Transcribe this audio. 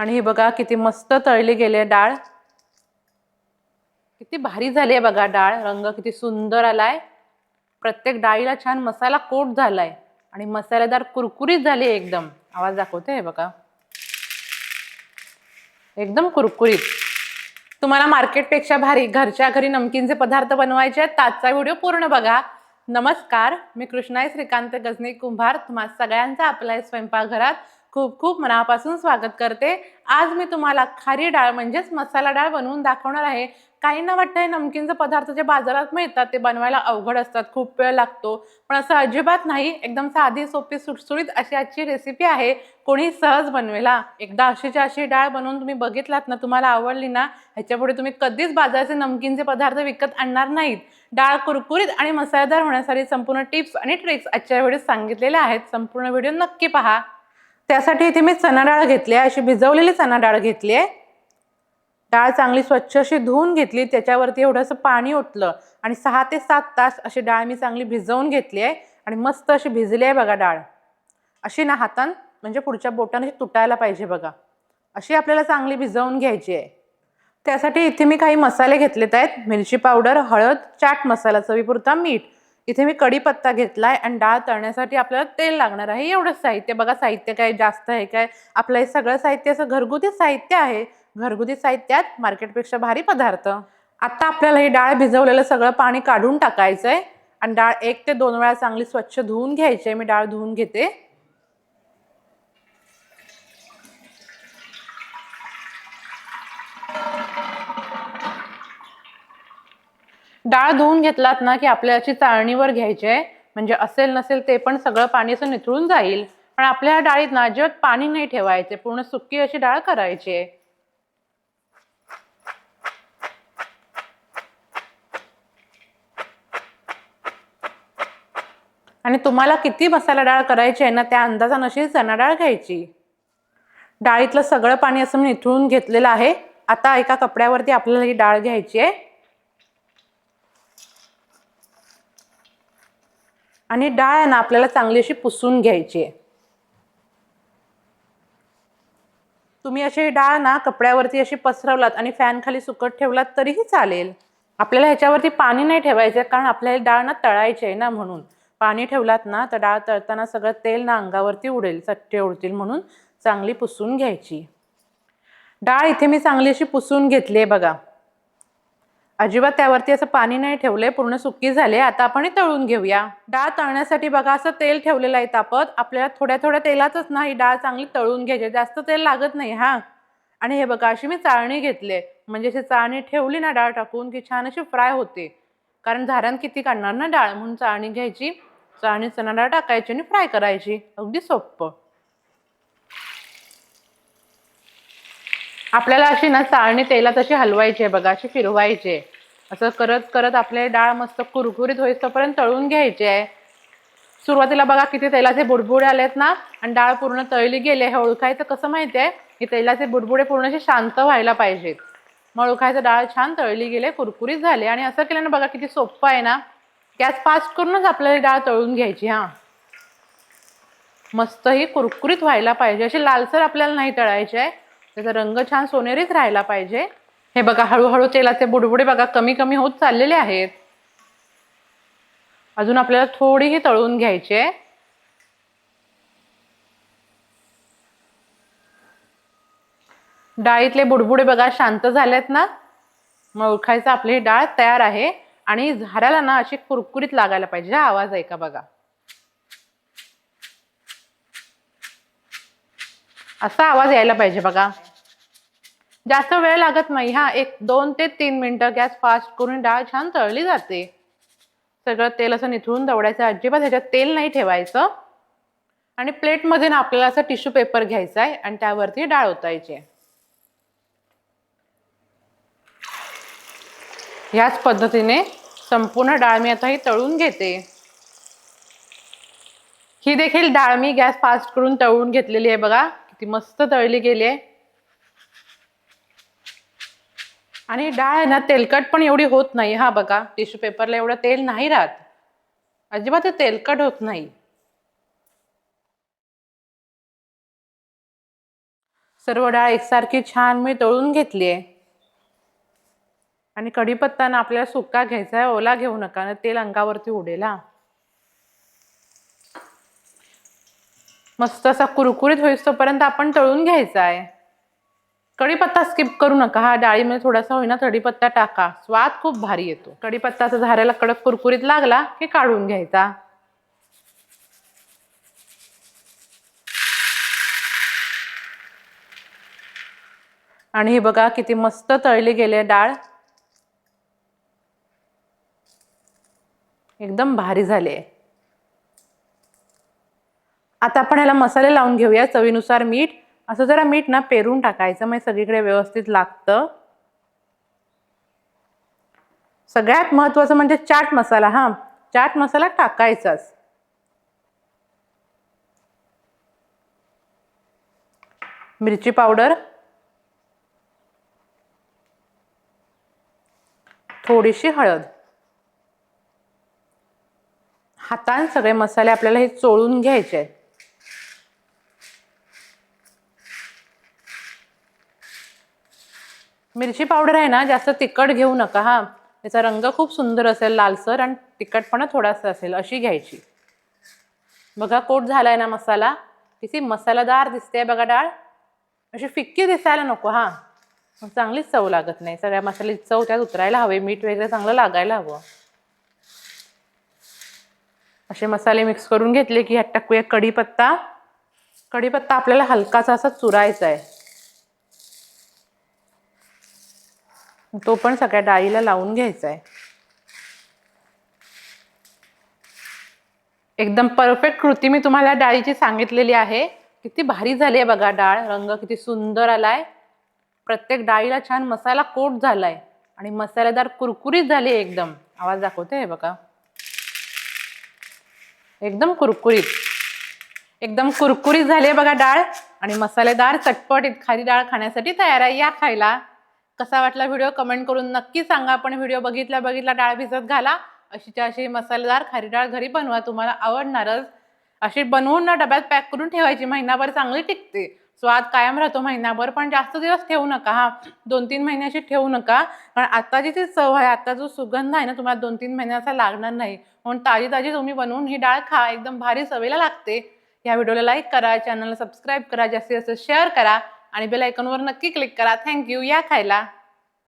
आणि हे बघा किती मस्त तळली गेली डाळ. किती भारी झाली आहे बघा डाळ. रंग किती सुंदर आलाय. प्रत्येक डाळीला छान मसाला कोट झालाय. आणि मसालेदार कुरकुरीत झाली आहे एकदम. आवाज दाखवते हे बघा. एकदम कुरकुरीत. तुम्हाला मार्केटपेक्षा भारी घरच्या घरी नमकीनचे पदार्थ बनवायचे आहेत आजचा व्हिडिओ पूर्ण बघा. नमस्कार मी कृष्णाई श्रीकांत गजनी कुंभार. तुम्हा सगळ्यांचा आपल्या स्वयंपाकघरात खूप खूप मनापासून स्वागत करते. आज मी तुम्हाला खारी डाळ म्हणजेच मसाला डाळ बनवून दाखवणार आहे. काहींना वाटतं हे नमकीनचे पदार्थ जे बाजारात मिळतात ते बनवायला अवघड असतात खूप वेळ लागतो. पण असं अजिबात नाही एकदम साधी सोपी सुटसुटीत अशी आजची रेसिपी आहे. कोणी सहज बनवेला. एकदा अशीच्या अशी डाळ बनवून तुम्ही बघितलात ना तुम्हाला आवडली ना ह्याच्यापुढे तुम्ही कधीच बाजाराचे नमकीनचे पदार्थ विकत आणणार नाहीत. डाळ कुरकुरीत आणि मसालेदार होण्यासाठी संपूर्ण टिप्स आणि ट्रिक्स आजच्या व्हिडिओत सांगितलेल्या आहेत. संपूर्ण व्हिडिओ नक्की पहा. त्यासाठी इथे मी चणा डाळ घेतली आहे. अशी भिजवलेली चणा डाळ घेतली आहे. डाळ चांगली स्वच्छ अशी धुवून घेतली. त्याच्यावरती एवढंसं पाणी ओतलं. आणि सहा ते सात तास अशी डाळ मी चांगली भिजवून घेतली आहे. आणि मस्त अशी भिजली आहे बघा डाळ. अशी ना हातान म्हणजे पुढच्या बोटाने तुटायला पाहिजे बघा. अशी आपल्याला चांगली भिजवून घ्यायची आहे. त्यासाठी इथे मी काही मसाले घेतलेत आहेत. मिरची पावडर हळद चाट मसाला चवीपुरता मीठ इथे मी कढीपत्ता घेतलाय आणि डाळ तळण्यासाठी आपल्याला तेल लागणार आहे. एवढंच साहित्य बघा साहित्य काय जास्त आहे काय? आपलं हे सगळं साहित्य असं घरगुती साहित्य आहे. घरगुती साहित्यात मार्केटपेक्षा भारी पदार्थ. आता आपल्याला ही डाळ भिजवलेलं सगळं पाणी काढून टाकायचं आहे आणि डाळ एक ते दोन वेळा चांगली स्वच्छ धुवून घ्यायची आहे. मी डाळ धुवून घेते. डाळ धुवून घेतलात ना की आपल्याची अशी चाळणीवर घ्यायची आहे म्हणजे असेल नसेल ते पण सगळं पाणी असं निथळून जाईल. पण आपल्या डाळीत ना अजिबात पाणी नाही ठेवायचे पूर्ण सुकी अशी डाळ करायची आहे. आणि तुम्हाला किती मसाला डाळ करायची आहे ना त्या अंदाजानं अशी चणा डाळ घ्यायची. डाळीतलं सगळं पाणी असं मी निथळून घेतलेलं आहे. आता एका कपड्यावरती आपल्याला ही डाळ घ्यायची आहे. आणि डाळ आहे ना आपल्याला चांगली अशी पुसून घ्यायची आहे. तुम्ही अशी डाळ ना कपड्यावरती अशी पसरवलात आणि फॅन खाली सुकत ठेवलात तरीही चालेल. आपल्याला ह्याच्यावरती पाणी नाही ठेवायचं कारण आपल्याला डाळ ना तळायची आहे ना म्हणून. पाणी ठेवलात ना तर डाळ तळताना सगळं तेल ना अंगावरती उडेल चट्टे उडतील म्हणून चांगली पुसून घ्यायची. डाळ इथे मी चांगली अशी पुसून घेतली आहे बघा. अजिबात त्यावरती असं पाणी नाही ठेवले पूर्ण सुकी झाले आता आपण हे तळून घेऊया. डाळ तळण्यासाठी बघा असं तेल ठेवलेलं आहे तापत. आपल्याला थोड्या थोड्या तेलातच ना ही डाळ चांगली तळून घ्यायची जास्त तेल लागत नाही हा. आणि हे बघा अशी मी चाळणी घेतली म्हणजे अशी चाळणी ठेवली ना डाळ टाकून की छान अशी फ्राय होते. कारण झाऱ्यान किती काढणार ना डाळ? म्हणून चाळणी घ्यायची. चाळणी चणा डाळ टाकायची आणि फ्राय करायची. अगदी सोपं. आपल्याला अशी ना चाळणी तेलात अशी हलवायची आहे बघा अशी फिरवायची आहे. असं करत करत आपले डाळ मस्त कुरकुरीत होईस्तोपर्यंत तळून घ्यायची आहे. सुरुवातीला बघा किती तेलाचे बुडबुडे आलेत ना आणि डाळ पूर्ण तळली गेली हे ओळखायचं कसं माहिती आहे? की तेलाचे बुडबुडे पूर्ण असे शांत व्हायला पाहिजेत. मग ओळखायचं डाळ छान तळली गेले कुरकुरीत झाले आणि असं केल्यानं बघा किती सोपं आहे ना गॅस फास्ट करूनच आपल्याला डाळ तळून घ्यायची हां. मस्त ही कुरकुरीत व्हायला पाहिजे. अशी लालसर आपल्याला नाही तळायची आहे. त्याचा रंग छान सोनेरीच राहायला पाहिजे. हे बघा हळूहळू तेलाचे बुडबुडे बघा कमी कमी होत चाललेले आहेत. अजून आपल्याला थोडीही तळून घ्यायची आहे. डाळीतले बुडबुडे बघा शांत झालेत ना? मग ओळखायचं आपली ही डाळ तयार आहे. आणि झाऱ्याला ना अशी कुरकुरीत लागायला पाहिजे. हा आवाज आहे का बघा. असा आवाज यायला पाहिजे बघा. जास्त वेळ लागत नाही. हा एक दोन ते तीन मिनटं गॅस फास्ट करून डाळ छान तळली जाते. सगळं तेल असं निथळून दवडायचं. अजिबात ह्याच्यात तेल नाही ठेवायचं. आणि प्लेटमध्ये ना आपल्याला असं टिश्यू पेपर घ्यायचा आहे आणि त्यावरती डाळ ओतायची ह्याच पद्धतीने संपूर्ण डाळ मी आता ही तळून घेते. ही देखील डाळ मी गॅस फास्ट करून तळून घेतलेली आहे बघा. किती मस्त तळली गेली आहे. आणि डाळ आहे ना तेलकट पण एवढी होत नाही. हा बघा टिश्यू पेपरला एवढं तेल नाही राहत. अजिबात तेलकट होत नाही. सर्व डाळ एकसारखी छान मी तळून घेतली आहे. आणि कढीपत्ता ना आपल्याला सुका घ्यायचा आहे ओला घेऊ नका ना तेल अंगावरती उडेल हा. मस्त असा कुरकुरीत होईस तोपर्यंत आपण तळून घ्यायचा आहे. कढीपत्ता स्किप करू नका. हा डाळीमध्ये थोडासा होईना कढीपत्ता टाका. स्वाद खूप भारी येतो. कढीपत्ताचा झाऱ्याला कडक कुरकुरीत लागला की काढून घ्यायचा. आणि हे बघा किती मस्त तळली गेले डाळ. एकदम भारी झाले आता आपण ह्याला मसाले लावून घेऊया. चवीनुसार मीठ असं जरा मीठ ना पेरून टाकायचं म्हणजे सगळीकडे व्यवस्थित लागतं. सगळ्यात महत्वाचं म्हणजे चाट मसाला हा. चाट मसाला टाकायचाच. मिरची पावडर. थोडीशी हळद. हातान सगळे मसाले आपल्याला हे चोळून घ्यायचे आहेत. मिरची पावडर आहे ना जास्त तिखट घेऊ नका हा. त्याचा रंग खूप सुंदर असेल लालसर आणि तिखटपणा थोडासा असेल अशी घ्यायची. बघा कोट झालाय ना मसाला. किती मसालादार दिसते बघा डाळ. अशी फिक्की दिसायला नको हा. मग चांगलीच चव लागत नाही. सगळ्या मसाल्याची चव त्यात उतरायला हवे. मीठ वगैरे चांगलं लागायला हवं. असे मसाले मिक्स करून घेतले की ह्यात टाकूया कढीपत्ता. कढीपत्ता आपल्याला हलकासा असा चुरायचा आहे तो पण सगळ्या डाळीला लावून घ्यायचा आहे एकदम परफेक्ट कृती मी तुम्हाला डाळीची सांगितलेली आहे. किती भारी झाली आहे बघा डाळ रंग किती सुंदर आलाय. प्रत्येक डाळीला छान मसाला कोट झालाय. आणि मसालेदार कुरकुरीत झाली आहे एकदम. आवाज दाखवते हे बघा. एकदम कुरकुरीत. एकदम कुरकुरीत झाली आहे बघा डाळ. आणि मसालेदार चटपट खारी डाळ खाण्यासाठी तयार आहे या खायला. कसा वाटला व्हिडिओ कमेंट करून नक्की सांगा. पण व्हिडिओ बघितला बघितला डाळ भिजत घाला. अशीच्या अशी मसालेदार खारी डाळ घरी बनवा. तुम्हाला आवडणारच. अशी बनवून ना डब्यात पॅक करून ठेवायची. महिनाभर चांगली टिकते. स्वाद कायम राहतो महिनाभर. पण जास्त दिवस ठेवू नका हा. दोन तीन महिन्याची ठेवू नका. कारण आत्ताची जी चव आहे आत्ता जो सुगंध आहे ना तुम्हाला दोन तीन महिन्याचा लागणार नाही. म्हणून ताजी ताजी तुम्ही बनवून ही डाळ खा. एकदम भारी सवयला लागते. या व्हिडिओला लाईक करा. चॅनलला सबस्क्राईब करा. जास्तीत जास्त शेअर करा. आणि बेल आयकॉनवर नक्की क्लिक करा. थँक्यू या खायला.